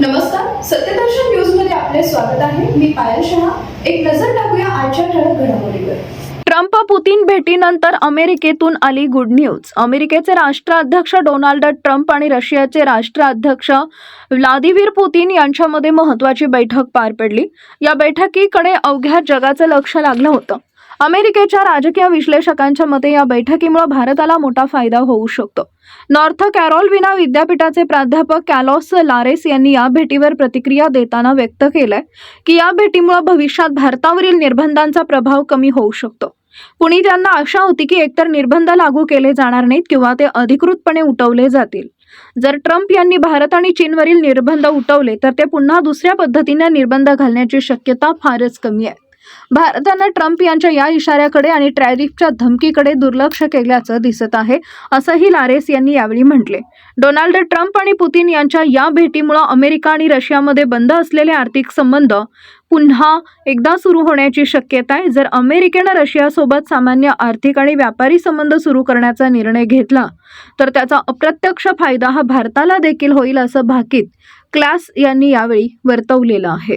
नमस्कार सत्यदर्शन न्यूजमध्ये आपले स्वागत आहे. मी पायल शहा. एक नजर टाकूया आजच्या ठळक घडामोडीवर. ट्रम्प पुतीन भेटीनंतर अमेरिकेतून आली गुड न्यूज. अमेरिकेचे राष्ट्राध्यक्ष डोनाल्ड ट्रम्प आणि रशियाचे राष्ट्राध्यक्ष व्लादिमीर पुतीन यांच्यामध्ये महत्वाची बैठक पार पडली. या बैठकीकडे अवघ्या जगाचं लक्ष लागलं होतं. अमेरिकेच्या राजकीय विश्लेषकांच्या मते या बैठकीमुळे भारताला मोठा फायदा होऊ शकतो. नॉर्थ कॅरोलविना विद्यापीठाचे प्राध्यापक कॅलॉस लारेस यांनी या भेटीवर प्रतिक्रिया देताना व्यक्त केलंय की या भेटीमुळे भविष्यात भारतावरील निर्बंधांचा प्रभाव कमी होऊ शकतो. कुणी त्यांना आशा होती की एकतर निर्बंध लागू केले जाणार नाहीत किंवा ते अधिकृतपणे उठवले जातील. जर ट्रम्प यांनी भारत आणि चीनवरील निर्बंध उठवले तर ते पुन्हा दुसऱ्या पद्धतीने निर्बंध घालण्याची शक्यता फारच कमी आहे. भारतानं ट्रम्प यांच्या या इशाऱ्याकडे आणि ट्रॅरिफच्या धमकीकडे दुर्लक्ष केल्याचं दिसत आहे असंही लारेस यांनी यावेळी म्हटले. डोनाल्ड ट्रम्प आणि पुतीन यांच्या या भेटीमुळे अमेरिका आणि रशियामध्ये बंद असलेले आर्थिक संबंध पुन्हा एकदा सुरू होण्याची शक्यता आहे. जर अमेरिकेनं रशियासोबत सामान्य आर्थिक आणि व्यापारी संबंध सुरू करण्याचा निर्णय घेतला तर त्याचा अप्रत्यक्ष फायदा हा भारताला देखील होईल असं भाकीत क्लास यांनी यावेळी वर्तवलेलं आहे.